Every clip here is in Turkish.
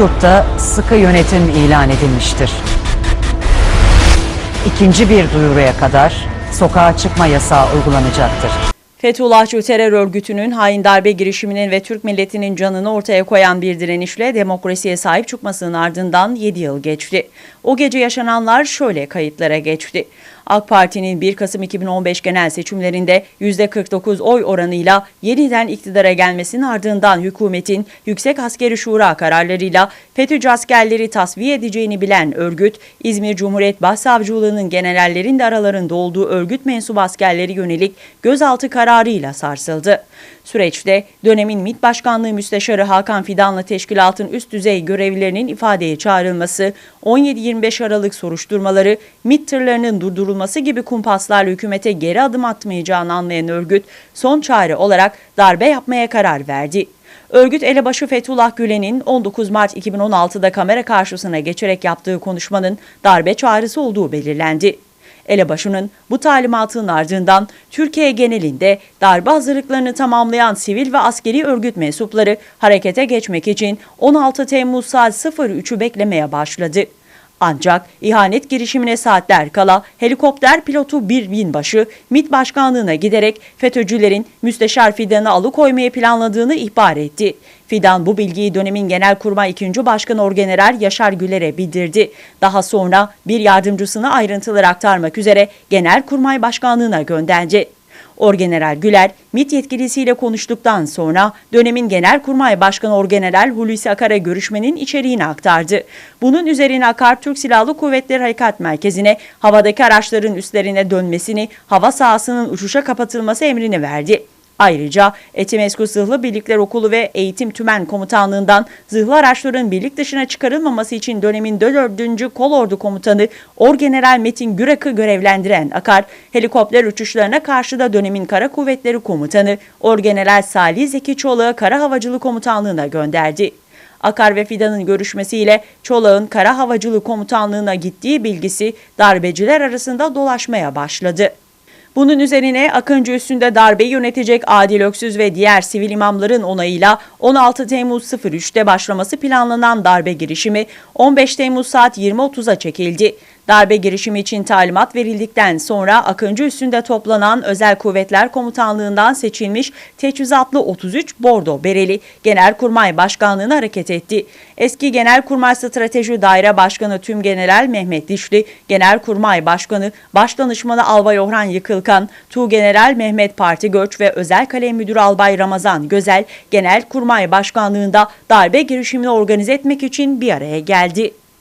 yurtta sıkı yönetim ilan edilmiştir. İkinci bir duyuruya kadar sokağa çıkma yasağı uygulanacaktır. Fethullahçı terör örgütünün hain darbe girişiminin ve Türk milletinin canını ortaya koyan bir direnişle demokrasiye sahip çıkmasının ardından 7 yıl geçti. O gece yaşananlar şöyle kayıtlara geçti. AK Parti'nin 1 Kasım 2015 genel seçimlerinde %49 oy oranıyla yeniden iktidara gelmesinin ardından hükümetin Yüksek Askeri Şura kararlarıyla FETÖ'cü askerleri tasfiye edeceğini bilen örgüt, İzmir Cumhuriyet Başsavcılığı'nın generallerin de aralarında olduğu örgüt mensubu askerleri yönelik gözaltı kararıyla sarsıldı. Süreçte dönemin MİT Başkanlığı Müsteşarı Hakan Fidan'la teşkilatın üst düzey görevlilerinin ifadeye çağrılması, 17-25 Aralık soruşturmaları, MİT tırlarının durdurulması gibi kumpaslarla hükümete geri adım atmayacağını anlayan örgüt, son çare olarak darbe yapmaya karar verdi. Örgüt elebaşı Fethullah Gülen'in 19 Mart 2016'da kamera karşısına geçerek yaptığı konuşmanın darbe çağrısı olduğu belirlendi. Elebaşı'nın bu talimatın ardından Türkiye genelinde darbe hazırlıklarını tamamlayan sivil ve askeri örgüt mensupları harekete geçmek için 16 Temmuz saat 03'ü beklemeye başladı. Ancak ihanet girişimine saatler kala helikopter pilotu bir binbaşı MİT başkanlığına giderek FETÖ'cülerin Müsteşar Fidan'ı alıkoymayı planladığını ihbar etti. Fidan bu bilgiyi dönemin Genelkurmay 2. Başkanı Orgeneral Yaşar Güler'e bildirdi. Daha sonra bir yardımcısını ayrıntıları aktarmak üzere Genelkurmay Başkanlığına gönderdi. Orgeneral Güler, MİT yetkilisiyle konuştuktan sonra dönemin Genelkurmay Başkanı Orgeneral Hulusi Akar'a görüşmenin içeriğini aktardı. Bunun üzerine Akar, Türk Silahlı Kuvvetleri Harekat Merkezi'ne havadaki araçların üstlerine dönmesini, hava sahasının uçuşa kapatılması emrini verdi. Ayrıca Etimesgut Zırhlı Birlikler Okulu ve Eğitim Tümen Komutanlığından zırhlı araçların birlik dışına çıkarılmaması için dönemin 4. Kolordu Komutanı Orgeneral Metin Gürak'ı görevlendiren Akar, helikopter uçuşlarına karşı da dönemin Kara Kuvvetleri Komutanı Orgeneral Salih Zeki Çolak'ı Kara Havacılık Komutanlığına gönderdi. Akar ve Fidan'ın görüşmesiyle Çolak'ın Kara Havacılık Komutanlığına gittiği bilgisi darbeciler arasında dolaşmaya başladı. Bunun üzerine Akıncı üstünde darbeyi yönetecek Adil Öksüz ve diğer sivil imamların onayıyla 16 Temmuz 03'te başlaması planlanan darbe girişimi 15 Temmuz saat 20.30'a çekildi. Darbe girişimi için talimat verildikten sonra Akıncı üstünde toplanan Özel Kuvvetler Komutanlığından seçilmiş teçhizatlı 33 Bordo Bereli Genelkurmay Başkanlığı'na hareket etti. Eski Genelkurmay Strateji Daire Başkanı Tüm General Mehmet Dişli, Genelkurmay Başkanı Başdanışmanı Albay Orhan Yıkılkan, Tu Mehmet Parti Göç ve Özel Kalem Müdürü Albay Ramazan Gözel, Genelkurmay Başkanlığı'nda darbe girişimini organize etmek için bir araya geldi.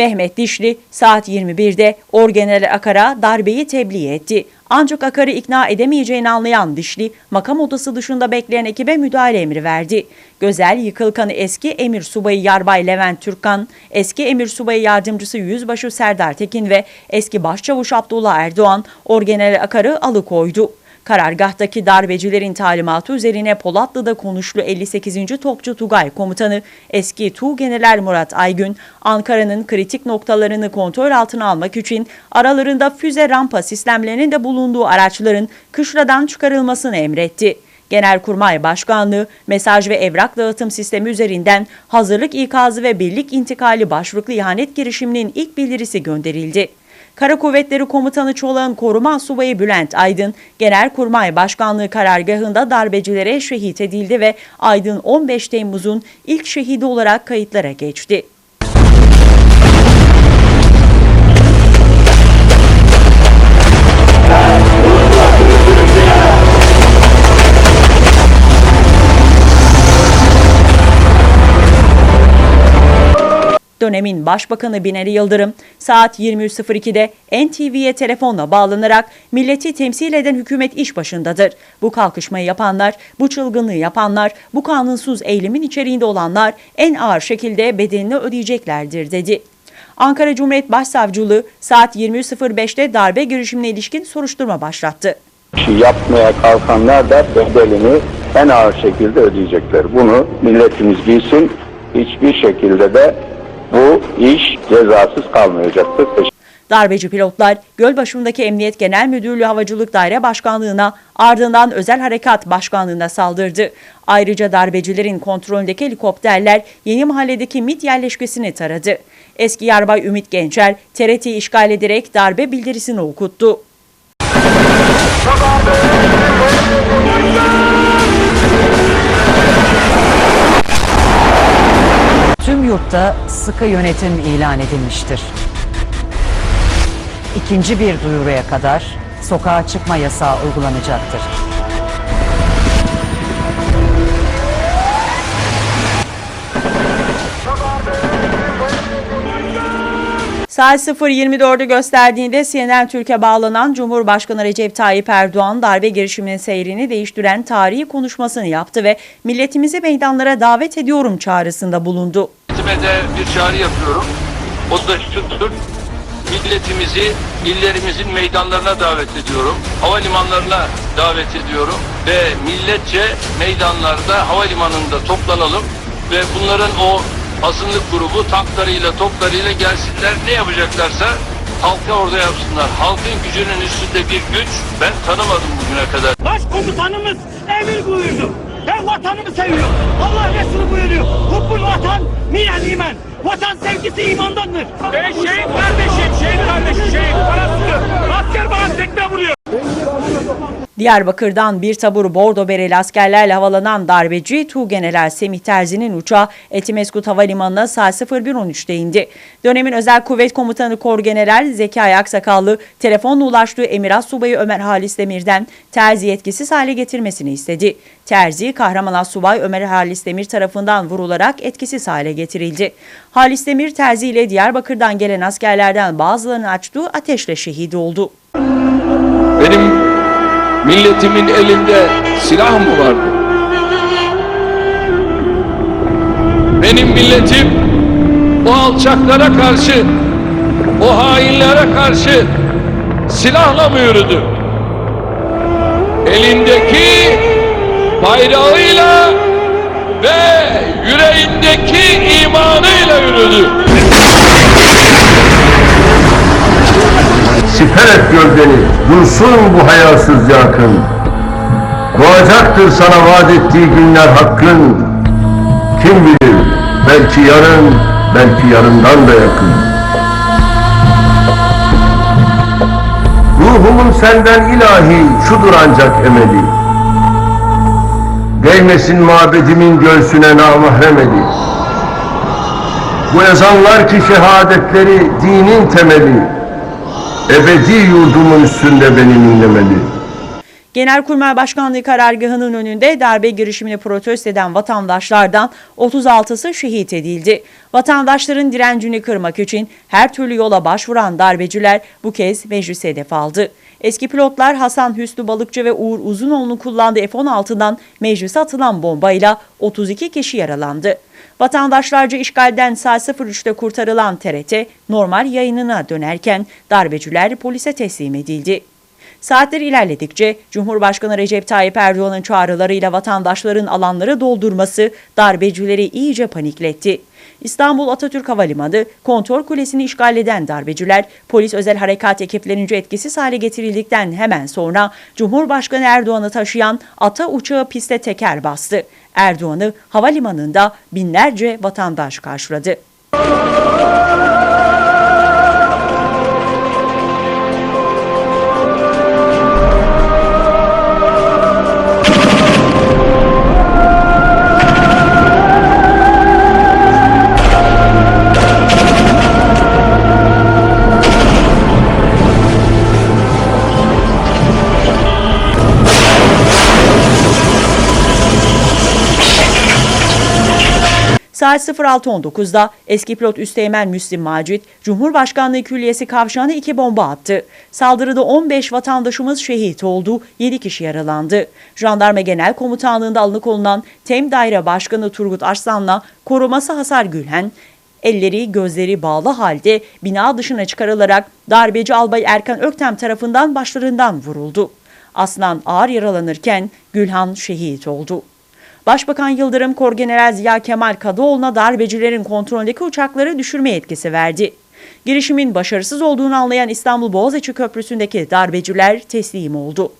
Mehmet Dişli saat 21'de Orgeneral Akar'a darbeyi tebliğ etti. Ancak Akar'ı ikna edemeyeceğini anlayan Dişli, makam odası dışında bekleyen ekibe müdahale emri verdi. Gözel Yıkılkan'ı eski emir subayı Yarbay Levent Türkkan, eski emir subayı yardımcısı Yüzbaşı Serdar Tekin ve eski başçavuş Abdullah Erdoğan, Orgeneral Akar'ı alıkoydu. Karargahtaki darbecilerin talimatı üzerine Polatlı'da konuşlu 58. Topçu Tugay Komutanı eski Tu General Murat Aygün, Ankara'nın kritik noktalarını kontrol altına almak için aralarında füze rampa sistemlerinin de bulunduğu araçların kışladan çıkarılmasını emretti. Genelkurmay Başkanlığı mesaj ve evrak dağıtım sistemi üzerinden hazırlık ikazı ve birlik intikali başvuruklu ihanet girişiminin ilk bildirisi gönderildi. Kara Kuvvetleri Komutanı Çolak'ın koruma subayı Bülent Aydın, Genelkurmay Başkanlığı karargahında darbecilere şehit edildi ve Aydın 15 Temmuz'un ilk şehidi olarak kayıtlara geçti. Dönemin Başbakanı Binali Yıldırım saat 23.02'de NTV'ye telefonla bağlanarak milleti temsil eden hükümet iş başındadır. Bu kalkışmayı yapanlar, bu çılgınlığı yapanlar, bu kanunsuz eylemin içeriğinde olanlar en ağır şekilde bedelini ödeyeceklerdir dedi. Ankara Cumhuriyet Başsavcılığı saat 23.05'te darbe girişimine ilişkin soruşturma başlattı. yapmaya kalkanlar da bedelini en ağır şekilde ödeyecekler. Bunu milletimiz bilsin. Hiçbir şekilde de iş cezasız kalmayacaktır. Darbeci pilotlar Gölbaşı'ndaki Emniyet Genel Müdürlüğü Havacılık Daire Başkanlığı'na ardından Özel Harekat Başkanlığı'na saldırdı. Ayrıca darbecilerin kontrolündeki helikopterler Yeni Mahalle'deki MİT yerleşkesini taradı. Eski Yarbay Ümit Gençer TRT'yi işgal ederek darbe bildirisini okuttu. Tüm yurtta sıkı yönetim ilan edilmiştir. İkinci bir duyuruya kadar sokağa çıkma yasağı uygulanacaktır. Saat 0.24'ü gösterdiğinde CNN Türkiye bağlanan Cumhurbaşkanı Recep Tayyip Erdoğan darbe girişiminin seyrini değiştiren tarihi konuşmasını yaptı ve milletimizi meydanlara davet ediyorum çağrısında bulundu. Milletime de bir çağrı yapıyorum. O da şudur. Milletimizi illerimizin meydanlarına davet ediyorum. Havalimanlarına davet ediyorum. Ve milletçe meydanlarda, havalimanında toplanalım. Ve bunların o azınlık grubu tanklarıyla, toplarıyla gelsinler. Ne yapacaklarsa halka orada yapsınlar. Halkın gücünün üstünde bir güç ben tanımadım bugüne kadar. Başkomutanımız emir buyurdu. Ben vatanımı seviyorum. Allah Resulü buyuruyor. Hubbul minel iman. Vatan sevgisi imandandır. Ben şehit kardeşim, şehit kardeşim, şehit parası. Asker bana tekme vuruyor. Diyarbakır'dan bir tabur bordo bereli askerlerle havalanan darbeci Tuğgeneral Semih Terzi'nin uçağı Etimeskut Havalimanı'na saat 01.13'te indi. Dönemin Özel Kuvvet Komutanı Korgeneral Zekai Aksakallı telefonla ulaştığı Emirat Subayı Ömer Halis Demir'den Terzi yetkisiz hale getirmesini istedi. Terzi, Kahraman Assubay Ömer Halis Demir tarafından vurularak etkisiz hale getirildi. Halis Demir Terzi ile Diyarbakır'dan gelen askerlerden bazılarının açtığı ateşle şehit oldu. Milletimin elinde silah mı vardı? Benim milletim o alçaklara karşı, o hainlere karşı silahla mı yürüdü? Elindeki bayrağıyla ve yüreğindeki imanıyla yürüdü. Siper et gövdeni, dursun bu hayasız yakın. Doğacaktır sana vaat ettiği günler hakkın. Kim bilir, belki yarın, belki yarından da yakın. Ruhumun senden ilahi, şudur ancak emeli. Değmesin mabedimin göğsüne namahrem eli. Bu ezanlar ki şehadetleri dinin temeli. Ebedi yurdumun üstünde beni inlemeli. Genelkurmay Başkanlığı karargahının önünde darbe girişimini protesto eden vatandaşlardan 36'sı şehit edildi. Vatandaşların direncini kırmak için her türlü yola başvuran darbeciler bu kez meclis hedef aldı. Eski pilotlar Hasan Hüsnü Balıkçı ve Uğur Uzunoğlu'nun kullandığı F-16'dan meclise atılan bombayla 32 kişi yaralandı. Vatandaşlarca işgalden saat 03'te kurtarılan TRT normal yayınına dönerken darbeciler polise teslim edildi. Saatler ilerledikçe Cumhurbaşkanı Recep Tayyip Erdoğan'ın çağrılarıyla vatandaşların alanları doldurması darbecileri iyice panikletti. İstanbul Atatürk Havalimanı kontrol kulesini işgal eden darbeciler polis özel harekat ekiplerince etkisiz hale getirildikten hemen sonra Cumhurbaşkanı Erdoğan'ı taşıyan ata uçağı piste teker bastı. Erdoğan'ı havalimanında binlerce vatandaş karşıladı. Saat 06.19'da eski pilot Üsteğmen Müslim Macit, Cumhurbaşkanlığı Külliyesi kavşağına iki bomba attı. Saldırıda 15 vatandaşımız şehit oldu, 7 kişi yaralandı. Jandarma Genel Komutanlığı'nda alıkonulan TEM Daire Başkanı Turgut Arslan'la koruması Hasar Gülhen, elleri gözleri bağlı halde bina dışına çıkarılarak darbeci albay Erkan Öktem tarafından başlarından vuruldu. Aslan ağır yaralanırken Gülhan şehit oldu. Başbakan Yıldırım, Korgeneral Ziya Kemal Kadıoğlu'na darbecilerin kontrolündeki uçakları düşürme yetkisi verdi. Girişimin başarısız olduğunu anlayan İstanbul Boğaziçi Köprüsü'ndeki darbeciler teslim oldu.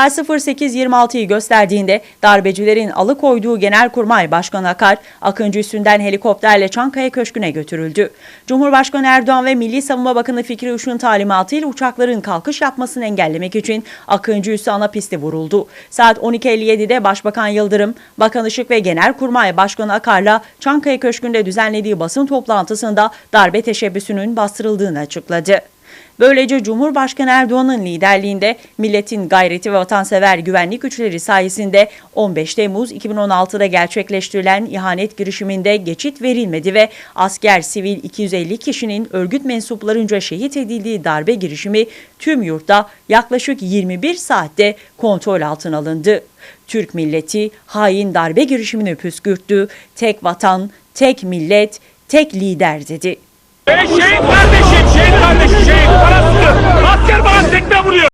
Saat 08.26'yı gösterdiğinde darbecilerin alıkoyduğu Genelkurmay Başkanı Akar, Akıncı üstünden helikopterle Çankaya Köşkü'ne götürüldü. Cumhurbaşkanı Erdoğan ve Milli Savunma Bakanı Fikri Uşun talimatıyla uçakların kalkış yapmasını engellemek için Akıncı üssü ana pisti vuruldu. Saat 12.57'de Başbakan Yıldırım, Bakan Işık ve Genelkurmay Başkanı Akar'la Çankaya Köşkü'nde düzenlediği basın toplantısında darbe teşebbüsünün bastırıldığını açıkladı. Böylece Cumhurbaşkanı Erdoğan'ın liderliğinde milletin gayreti ve vatansever güvenlik güçleri sayesinde 15 Temmuz 2016'da gerçekleştirilen ihanet girişiminde geçit verilmedi ve asker sivil 250 kişinin örgüt mensuplarınca şehit edildiği darbe girişimi tüm yurtta yaklaşık 21 saatte kontrol altına alındı. Türk milleti hain darbe girişimini püskürttü. Tek vatan, tek millet, tek lider dedi. Şehit kardeşim, şehit kardeşim, şehit. Parası. Asker bana tekme vuruyor.